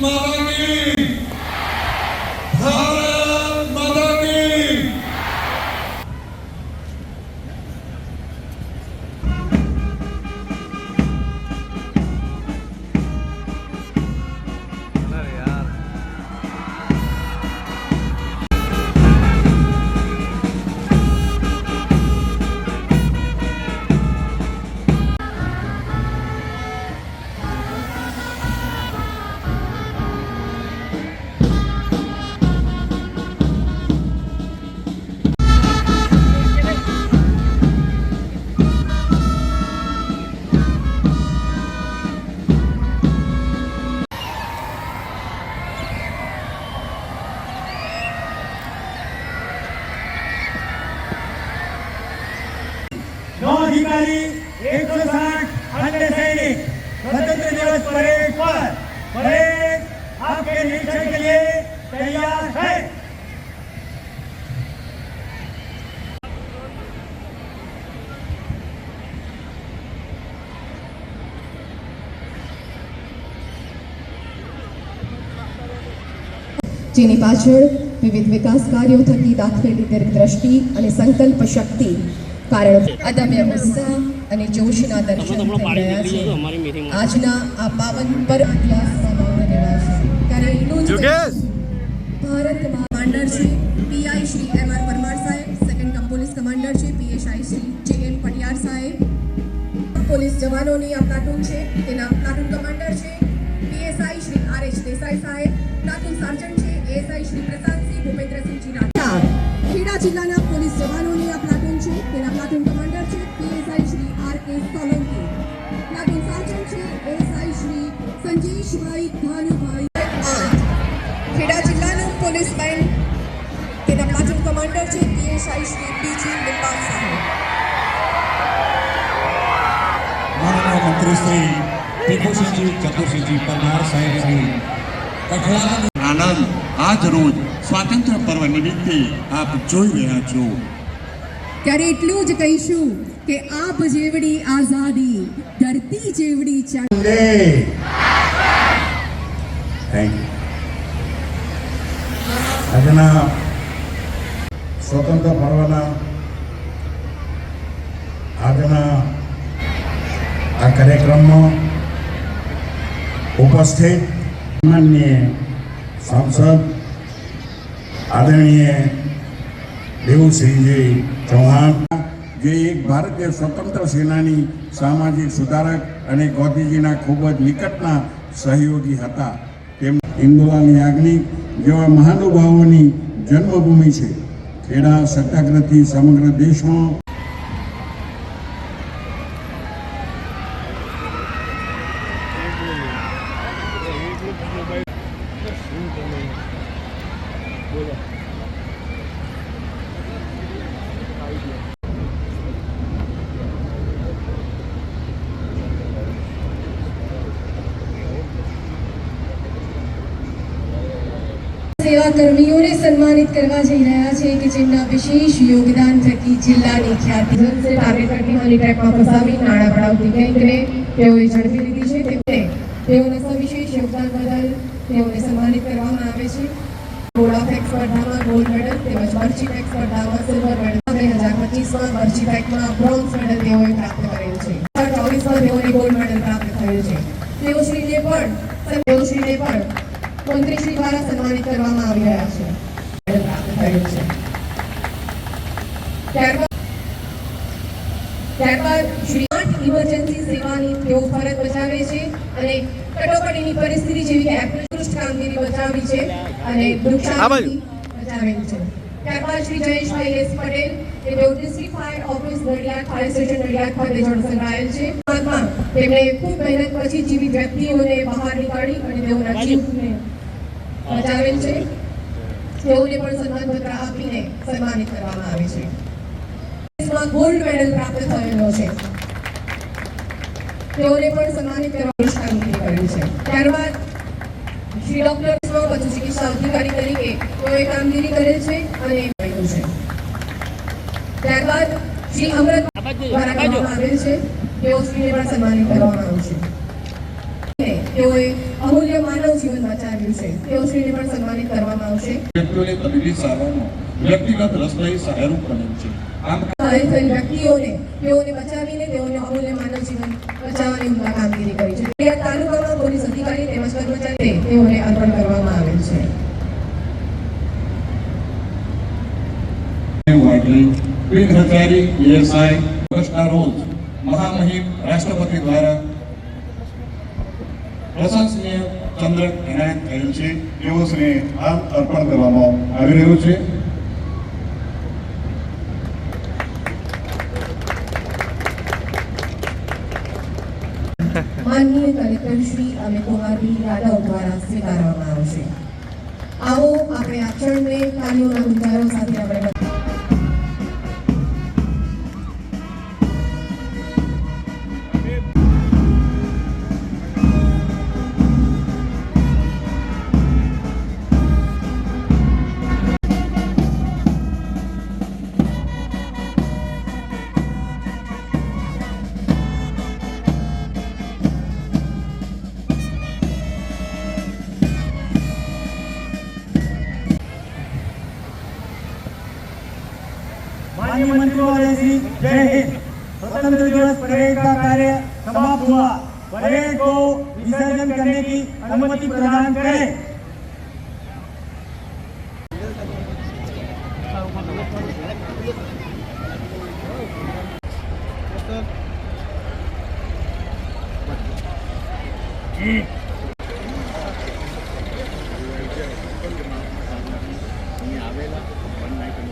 Marie. Hallelujah. નौ અધિકારી એકસો સાઠ अन्य सैनिक स्वतंत्र दिवस परेड पर परेड आपके निरीक्षण के लिए तैयार है જેની પાછળ વિવિધ વિકાસ કાર્યો થકી દાખવેલી દીર્ઘદ્રષ્ટિ અને સંકલ્પ શક્તિ કારણ અદમ્ય ઉત્સાહ અને જોશના દર્શન થઈ રહ્યા છે આજના આ પાવન પર ઇતિહાસમાં નોંધ લેવાશે ત્યારે એટલું જ યોગેશ! ભારતમાં commander Shri PI Shri M R Parmar સાહેબ સેકન્ડ કમ police commander Shri PSI Shri જે એન પટિયાર સાહેબ પોલીસ જવાનોની આ પ્લાટૂન છે. તેના પ્લાટૂન કમાન્ડર છે PSI Shri R H Desai Sahib platoon sergeant છે એએસઆઈ શ્રી પ્રશાંતસિંહ ભૂપેન્દ્રસિંહજી રાઠોડ ખેડા જિલ્લાના પોલીસ જવાનોની તેના પ્લાટુન કમાન્ડર છે PSI Shri R K Solanki. Platoon sergeant છે એએસઆઈ શ્રી સંજીશભાઈ ભાનુભાઈ. ખેડા જિલ્લાનું પોલીસ બેન્ડ તેના પ્લાટુન કમાન્ડર છે PSI Shri B G Limbal Sahib માનનીય મંત્રી શ્રી ટીપુસિંહજી ચતુરસિંહજી પરમાર સાહેબ શ્રી કઠલાલ આનંદ આજ રોજ સ્વાતંત્ર્ય પર્વ નિમિત્તે આપ જોઈ રહ્યા છો. ત્યારે એટલું જ કહીશું કે આપ જેવડી આઝાદી, ધરતી જેવડી ચાલે આજના સ્વતંત્ર પર્વના આજના આ કાર્યક્રમમાં ઉપસ્થિત માનનીય સાંસદ, આદરણીય દેવુસિંહજી ચૌહાણ જે એક ભારતીય સ્વતંત્ર સેનાની સામાજિક સુધારક અને ગાંધીજીના ખૂબ જ નિકટના સહયોગી હતા. તેમ ઇન્દુલાલ યાજ્ઞિક જેવા મહાનુભાવોની જન્મભૂમિ છે. ખેડા સત્યાગ્રહથી સમગ્ર દેશમાં સેવા કર્મીઓને સન્માનિત કરવા જઈ રહ્યા છે કે જેમના વિશેષ યોગદાન થકી જિલ્લાની ખ્યાતિ ટ્રેકમાં ફસાવી નાણાં પડાવતી ગેંગને તેઓએ ઝડપી લીધી છે તેમને તેઓના સવિશેષ યોગદાન બદલ તેઓને સન્માનિત કરવામાં આવે છે. ઘોડા ફેંક સ્પર્ધામાં ગોલ્ડ મેડલ પણ મંત્રીશ્રી દ્વારા સન્માનિત કરવામાં આવી રહ્યા છે. જેવી તેમણે ખૂબ મહેનત પછી જીવિત વ્યક્તિઓને બહાર નીકાળી અને તેઓના જીવને બચાવેલ છે તેઓને પણ સન્માનપત્ર આપીને સન્માનિત કરવામાં આવે છે. ગોલ્ડ મેડલ પ્રાપ્ત થયેલો છે. તેઓને પણ સન્માનિત કરવા કામગીરી કરી છે. ત્યારબાદ શ્રી ડોક્ટર પશુ ચિકિત્સા અધિકારી તરીકે તેઓએ કામગીરી કરેલ છે અને કર્યું છે. ત્યારબાદ શ્રી અમૃત દ્વારા કરવામાં આવેલ છે. તેઓ શ્રીને પણ સન્માનિત કરવામાં આવશે અમૂલ્ય માનવ જીવન બચાવ્યું છે. તેઓ શ્રીને પણ સન્માનિત કરવામાં આવશે. વ્યક્તિઓને તબીબી સારવારમાં વ્યક્તિગત રસભાઈ સહાયરૂપ બનેલ છે. આમ ઘાયલ થયેલ વ્યક્તિઓને તેઓને બચાવીને તેઓને અમૂલ્ય માનવ જીવન બચાવવાની ઉમદા કામગીરી કરી છે. તાલુકામાં પોલીસ અધિકારી તેમજ કર્મચારી તેઓને અર્પણ કરવામાં આવેલ છે. વાટલી બિન હથિયારી એએસઆઈ રોજ મહામહિમ રાષ્ટ્રપતિ દ્વારા પ્રશંસનીય ચંદ્રક એનાયત થયેલ છે. તેઓ શ્રી હાલ અર્પણ કરવામાં આવી રહ્યું છે. આવો આપણે આ ક્ષણને તાલીઓના ઉદ્ગારો સાથે આપણે माननीय मंत्री महोदय श्री जय हिंद स्वतंत्र दिवस परेड का कार्य समाप्त हुआ परेड को विसर्जन करने की अनुमति प्रदान करें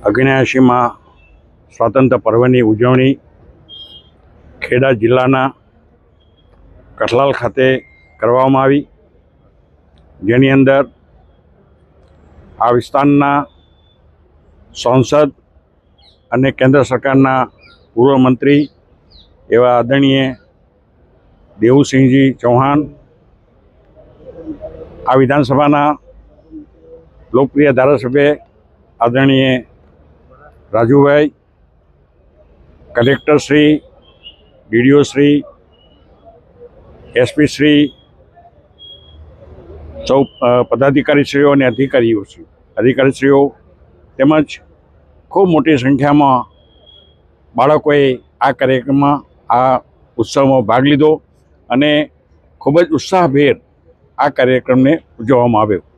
અગ્નેયાશીમાં સ્વાતંત્ર્ય પર્વની ઉજવણી ખેડા જિલ્લાના કઠલાલ ખાતે કરવામાં આવી. જેની અંદર આ વિસ્તારના સાંસદ અને કેન્દ્ર સરકારના પૂર્વ મંત્રી એવા આદરણીય દેવુસિંહજી ચૌહાણ, આ વિધાનસભાના લોકપ્રિય ધારાસભ્ય આદરણીય Rajubhai, collector Shri, DDO Shri, SP Shri, સૌ પદાધિકારીશ્રીઓ અને અધિકારીઓ શ્રી, અધિકારીશ્રીઓ તેમજ ખૂબ મોટી સંખ્યામાં બાળકોએ આ કાર્યક્રમમાં આ ઉત્સવમાં ભાગ લીધો અને ખૂબ જ ઉત્સાહભેર આ કાર્યક્રમને ઉજવવામાં આવ્યો.